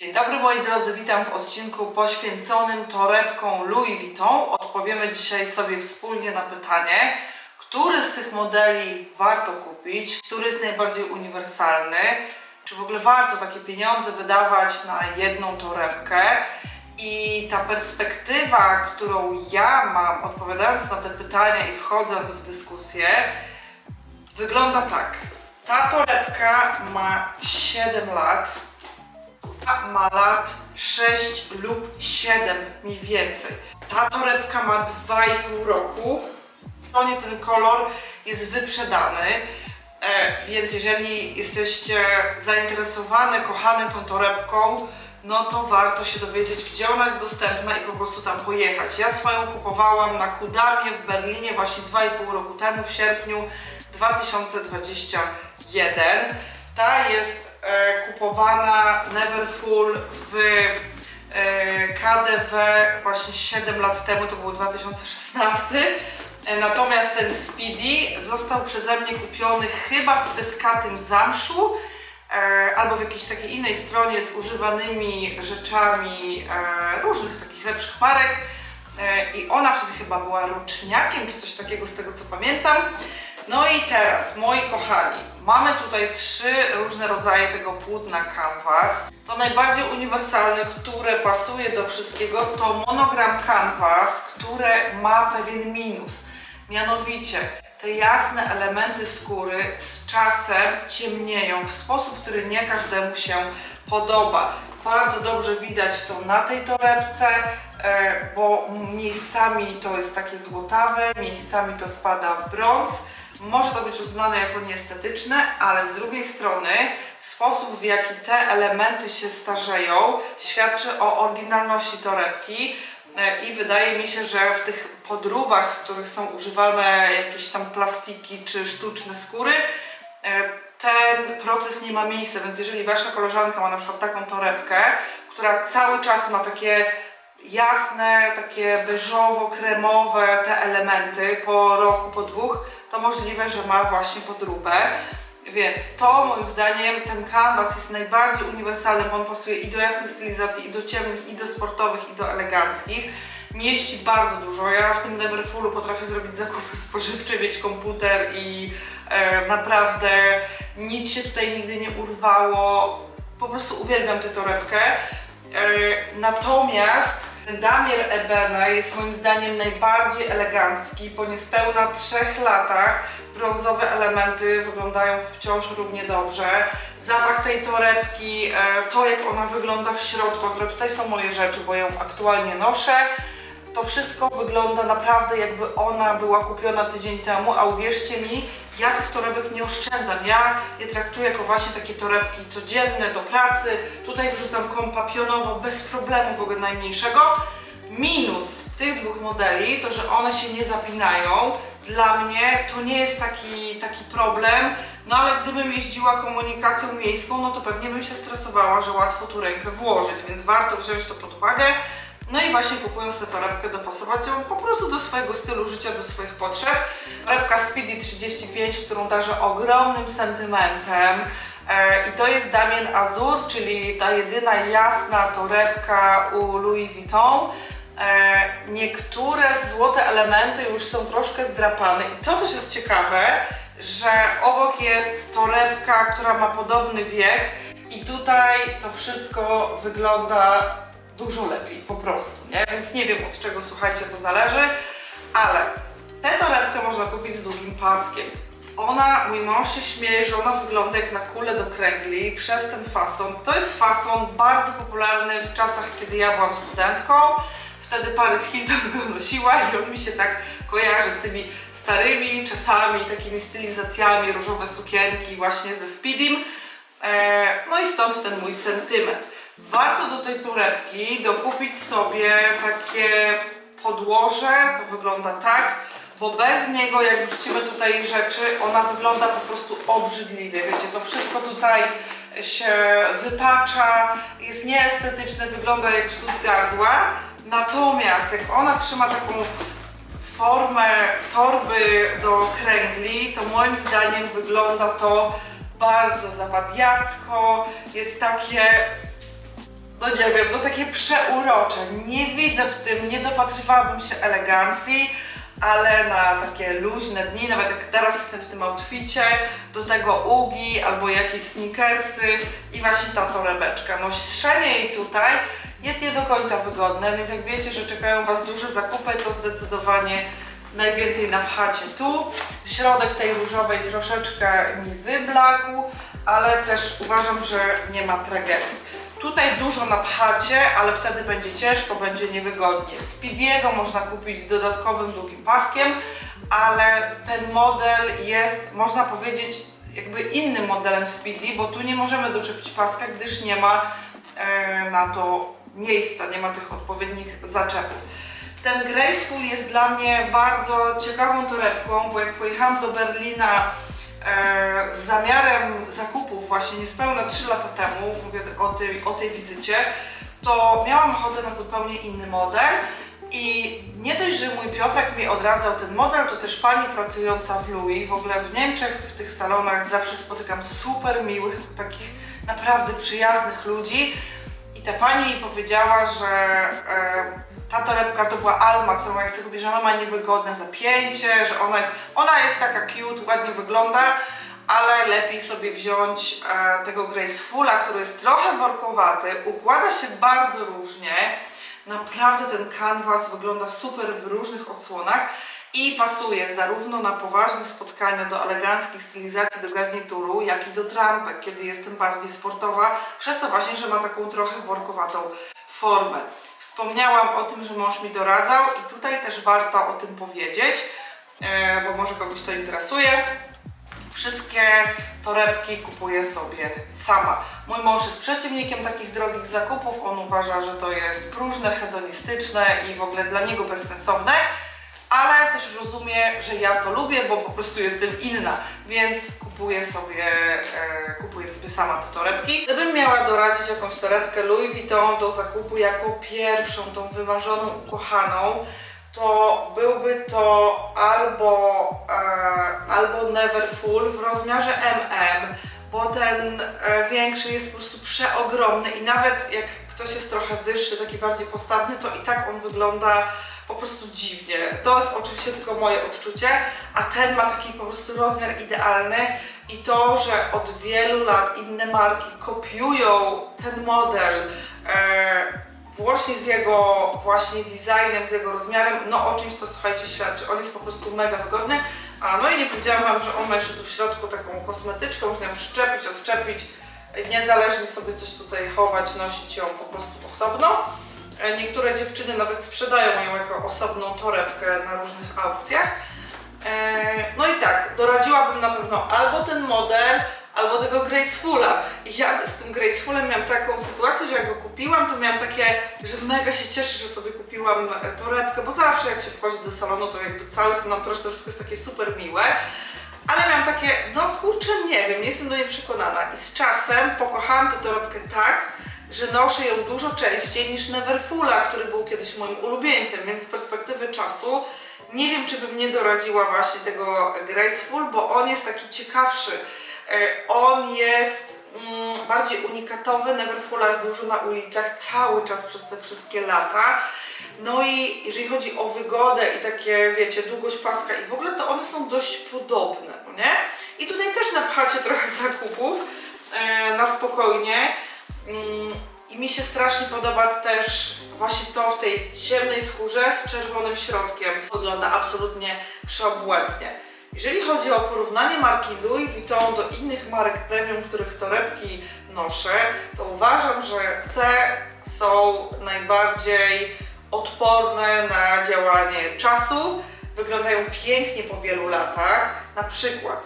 Dzień dobry moi drodzy, witam w odcinku poświęconym torebką Louis Vuitton. Odpowiemy dzisiaj sobie wspólnie na pytanie, który z tych modeli warto kupić, który jest najbardziej uniwersalny, czy w ogóle warto takie pieniądze wydawać na jedną torebkę. I ta perspektywa, którą ja mam odpowiadając na te pytania i wchodząc w dyskusję, wygląda tak. Ta torebka ma 7 lat, ma lat 6 lub 7 mniej więcej. Ta torebka ma 2,5 roku. Stronie ten kolor jest wyprzedany. E, więc jeżeli jesteście zainteresowane, kochane tą torebką, no to warto się dowiedzieć, gdzie ona jest dostępna i po prostu tam pojechać. Ja swoją kupowałam na Kudamie w Berlinie właśnie 2,5 roku temu, w sierpniu 2021. Ta jest kupowana Neverfull w e, KDW właśnie 7 lat temu, to był 2016. E, Natomiast ten Speedy został przeze mnie kupiony chyba w pyskatym zamszu e, albo w jakiejś takiej innej stronie z używanymi rzeczami e, różnych takich lepszych marek. E, I ona wtedy chyba była roczniakiem, czy coś takiego z tego co pamiętam. No i teraz, moi kochani, mamy tutaj trzy różne rodzaje tego płótna canvas. To najbardziej uniwersalne, które pasuje do wszystkiego, to monogram canvas, które ma pewien minus. Mianowicie, te jasne elementy skóry z czasem ciemnieją w sposób, który nie każdemu się podoba. Bardzo dobrze widać to na tej torebce, e, bo miejscami to jest takie złotawe, miejscami to wpada w brąz. Może to być uznane jako nieestetyczne, ale z drugiej strony sposób w jaki te elementy się starzeją świadczy o oryginalności torebki. E, i wydaje mi się, że w tych podróbach, w których są używane jakieś tam plastiki czy sztuczne skóry, e, ten proces nie ma miejsca, więc jeżeli wasza koleżanka ma na przykład taką torebkę, która cały czas ma takie jasne, takie beżowo-kremowe te elementy po roku, po dwóch, to możliwe, że ma właśnie podróbę. Więc to moim zdaniem ten kanwas jest najbardziej uniwersalny, bo on pasuje i do jasnych stylizacji, i do ciemnych, i do sportowych, i do eleganckich. Mieści bardzo dużo. Ja w tym Neverfullu potrafię zrobić zakupy spożywcze, mieć komputer i e, naprawdę nic się tutaj nigdy nie urwało. Po prostu uwielbiam tę torebkę. E, natomiast Damier Ebene jest moim zdaniem najbardziej elegancki. Po niespełna trzech latach brązowe elementy wyglądają wciąż równie dobrze. Zapach tej torebki, e, to jak ona wygląda w środku, akurat tutaj są moje rzeczy, bo ją aktualnie noszę. To wszystko wygląda naprawdę jakby ona była kupiona tydzień temu, a uwierzcie mi, ja tych torebek nie oszczędzam. Ja je traktuję jako właśnie takie torebki codzienne do pracy. Tutaj wrzucam kompa pionowo bez problemu w ogóle najmniejszego. Minus tych dwóch modeli to, że one się nie zapinają. Dla mnie to nie jest taki, taki problem, no ale gdybym jeździła komunikacją miejską, no to pewnie bym się stresowała, że łatwo tu rękę włożyć, więc warto wziąć to pod uwagę. No i właśnie kupując tę torebkę, dopasować ją po prostu do swojego stylu życia, do swoich potrzeb. Torebka Speedy 35, którą darzę ogromnym sentymentem. E, I to jest Damien Azur, czyli ta jedyna jasna torebka u Louis Vuitton. E, niektóre złote elementy już są troszkę zdrapane i to też jest ciekawe, że obok jest torebka, która ma podobny wiek i tutaj to wszystko wygląda dużo lepiej po prostu, nie? Więc nie wiem od czego, słuchajcie, to zależy, ale tę torebkę można kupić z długim paskiem. Ona, mój mąż się śmieje, że ona wygląda jak na kulę do kręgli przez ten fason. To jest fason bardzo popularny w czasach, kiedy ja byłam studentką. Wtedy Paris Hilton go nosiła i on mi się tak kojarzy z tymi starymi czasami, takimi stylizacjami, różowe sukienki właśnie ze Speedim. E, no i stąd ten mój sentyment. Warto do tej torebki dokupić sobie takie podłoże, to wygląda tak, bo bez niego jak wrzucimy tutaj rzeczy, ona wygląda po prostu obrzydliwie, wiecie, to wszystko tutaj się wypacza, jest nieestetyczne, wygląda jak psu z gardła, natomiast jak ona trzyma taką formę torby do kręgli, to moim zdaniem wygląda to bardzo zawadiacko, jest takie no nie wiem, no takie przeurocze. Nie widzę w tym, nie dopatrywałabym się elegancji, ale na takie luźne dni, nawet jak teraz jestem w tym outficie, do tego ugi albo jakieś sneakersy i właśnie ta torebeczka. No szenie jej tutaj jest nie do końca wygodne, więc jak wiecie, że czekają Was duże zakupy, to zdecydowanie najwięcej napchacie tu. Środek tej różowej troszeczkę mi wyblakł, ale też uważam, że nie ma tragedii. Tutaj dużo napchacie, ale wtedy będzie ciężko, będzie niewygodnie. Speediego można kupić z dodatkowym długim paskiem, ale ten model jest, można powiedzieć, jakby innym modelem Speedy, bo tu nie możemy doczepić paska, gdyż nie ma e, na to miejsca, nie ma tych odpowiednich zaczepów. Ten Graceful jest dla mnie bardzo ciekawą torebką, bo jak pojechałam do Berlina z zamiarem zakupów właśnie niespełna 3 lata temu, mówię o tej, o tej wizycie, to miałam ochotę na zupełnie inny model i nie dość, że mój Piotrek mi odradzał ten model, to też pani pracująca w Louis, w ogóle w Niemczech w tych salonach zawsze spotykam super miłych, takich naprawdę przyjaznych ludzi. I ta pani mi powiedziała, że e, ta torebka to była Alma, którą ja sobie kupię, że ona ma niewygodne zapięcie, że ona jest, ona jest taka cute, ładnie wygląda, ale lepiej sobie wziąć e, tego Gracefula, który jest trochę workowaty, układa się bardzo różnie. Naprawdę ten kanwas wygląda super w różnych odsłonach i pasuje zarówno na poważne spotkania do eleganckich stylizacji do garnituru, jak i do trampek, kiedy jestem bardziej sportowa, przez to właśnie, że ma taką trochę workowatą formę. Wspomniałam o tym, że mąż mi doradzał i tutaj też warto o tym powiedzieć, e, bo może kogoś to interesuje. Wszystkie torebki kupuję sobie sama. Mój mąż jest przeciwnikiem takich drogich zakupów. On uważa, że to jest próżne, hedonistyczne i w ogóle dla niego bezsensowne. Ale też rozumie, że ja to lubię, bo po prostu jestem inna, więc kupuję sobie, e, kupuję sobie sama te torebki. Gdybym miała doradzić jakąś torebkę Louis Vuitton do zakupu jako pierwszą, tą wymarzoną, ukochaną, to byłby to albo, e, albo Never Full w rozmiarze MM, bo ten e, większy jest po prostu przeogromny i nawet jak ktoś jest trochę wyższy, taki bardziej postawny, to i tak on wygląda po prostu dziwnie. To jest oczywiście tylko moje odczucie, a ten ma taki po prostu rozmiar idealny i to, że od wielu lat inne marki kopiują ten model, e, Włącznie z jego właśnie designem, z jego rozmiarem, no o czymś to słuchajcie świadczy. On jest po prostu mega wygodny. A no i nie powiedziałam Wam, że on ma jeszcze tu w środku taką kosmetyczkę, można ją przyczepić, odczepić, niezależnie sobie coś tutaj chować, nosić ją po prostu osobno. E, Niektóre dziewczyny nawet sprzedają ją jako osobną torebkę na różnych aukcjach. E, No i tak, doradziłabym na pewno albo ten model, albo tego Gracefula. I ja z tym Gracefulem miałam taką sytuację, że jak go kupiłam, to miałam takie, że mega się cieszę, że sobie kupiłam e, torebkę, bo zawsze jak się wchodzi do salonu, to jakby cały ten entourage to wszystko jest takie super miłe. Ale miałam takie, no kurczę, nie wiem, nie jestem do niej przekonana. I z czasem pokochałam tę torebkę tak, że noszę ją dużo częściej niż Neverfulla, który był kiedyś moim ulubieńcem, więc z perspektywy czasu nie wiem, czy bym nie doradziła właśnie tego Graceful, bo on jest taki ciekawszy. E, On jest mm, bardziej unikatowy, Neverfulla jest dużo na ulicach cały czas przez te wszystkie lata. No i jeżeli chodzi o wygodę i takie, wiecie, długość paska i w ogóle, to one są dość podobne, no nie? I tutaj też napchacie trochę zakupów e, na spokojnie. Mm, I mi się strasznie podoba też właśnie to w tej ciemnej skórze z czerwonym środkiem. Wygląda absolutnie przeobłędnie. Jeżeli chodzi o porównanie marki Louis Vuitton do innych marek premium, których torebki noszę, to uważam, że te są najbardziej odporne na działanie czasu, wyglądają pięknie po wielu latach. Na przykład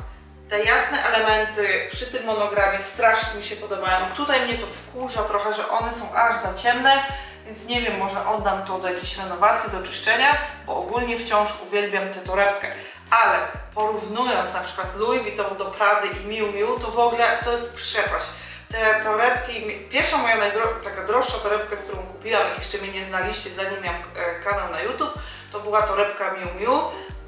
te jasne elementy przy tym monogramie strasznie mi się podobają. Tutaj mnie to wkurza trochę, że one są aż za ciemne, więc nie wiem, może oddam to do jakiejś renowacji, do czyszczenia, bo ogólnie wciąż uwielbiam tę torebkę. Ale porównując na przykład Louis Vuitton do Prady i Miu Miu, to w ogóle to jest przepaść. Te torebki, pierwsza moja taka droższa torebka, którą kupiłam, jak jeszcze mnie nie znaliście, zanim miałam e, kanał na YouTube, to była torebka Miu Miu,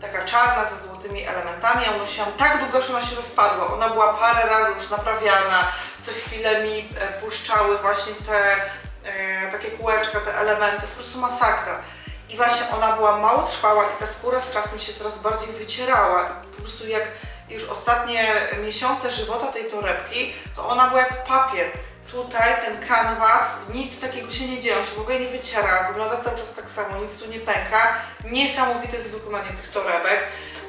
taka czarna ze złotymi elementami. Ja ją nosiłam tak długo, że ona się rozpadła. Ona była parę razy już naprawiana, co chwilę mi e, puszczały właśnie te elementy, po prostu masakra. I właśnie ona była mało trwała i ta skóra z czasem się coraz bardziej wycierała. I po prostu jak już ostatnie miesiące żywota tej torebki, to ona była jak papier. Tutaj ten kanwas, nic takiego się nie dzieje, on się w ogóle nie wyciera, wygląda cały czas tak samo, nic tu nie pęka. Niesamowite jest wykonanie tych torebek.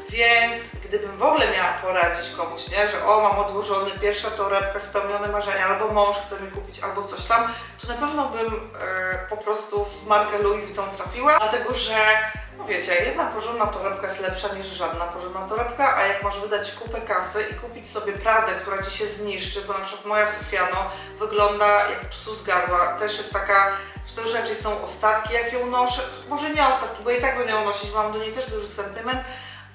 Więc gdybym w ogóle miała poradzić komuś, nie, że o mam odłożony, pierwsza torebka, spełnione marzenia, albo mąż chce mi kupić, albo coś tam, to na pewno bym e, po prostu w markę Louis Vuitton trafiła, dlatego że, no wiecie, jedna porządna torebka jest lepsza niż żadna porządna torebka, a jak masz wydać kupę kasy i kupić sobie Pradę, która ci się zniszczy, bo na przykład moja Sofiano wygląda jak psu z gardła, też jest taka, że to rzeczy są ostatki, jak ją noszę, może nie ostatki, bo i tak będę ją nosić, mam do niej też duży sentyment,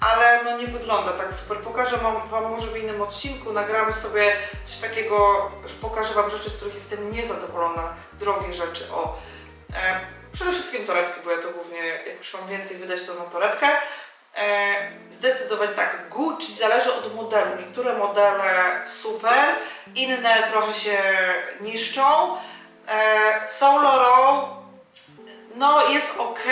ale no nie wygląda tak super. Pokażę wam może w innym odcinku, nagramy sobie coś takiego, że pokażę Wam rzeczy, z których jestem niezadowolona, drogie rzeczy, o. E, przede wszystkim torebki, bo ja to głównie, jak już mam więcej wydać, to na torebkę. E, zdecydować tak, Gucci zależy od modelu. Niektóre modele super, inne trochę się niszczą. E, Saint Laurent, no jest ok,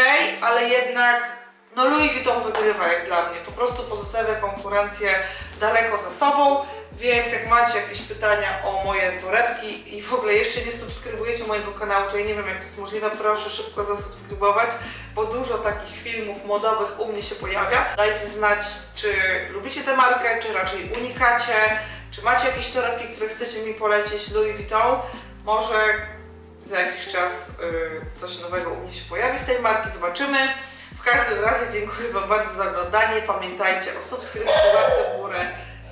ale jednak no Louis Vuitton wygrywa jak dla mnie. Po prostu pozostawia konkurencję daleko za sobą, więc jak macie jakieś pytania o moje torebki i w ogóle jeszcze nie subskrybujecie mojego kanału, to ja nie wiem jak to jest możliwe, proszę szybko zasubskrybować, bo dużo takich filmów modowych u mnie się pojawia. Dajcie znać, czy lubicie tę markę, czy raczej unikacie, czy macie jakieś torebki, które chcecie mi polecić Louis Vuitton. Może za jakiś czas y, coś nowego u mnie się pojawi z tej marki, zobaczymy. W każdym razie dziękuję Wam bardzo za oglądanie. Pamiętajcie o subskrypcji, łapce w górę.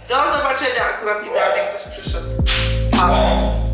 Do zobaczenia, akurat idealnie ktoś przyszedł. Pa!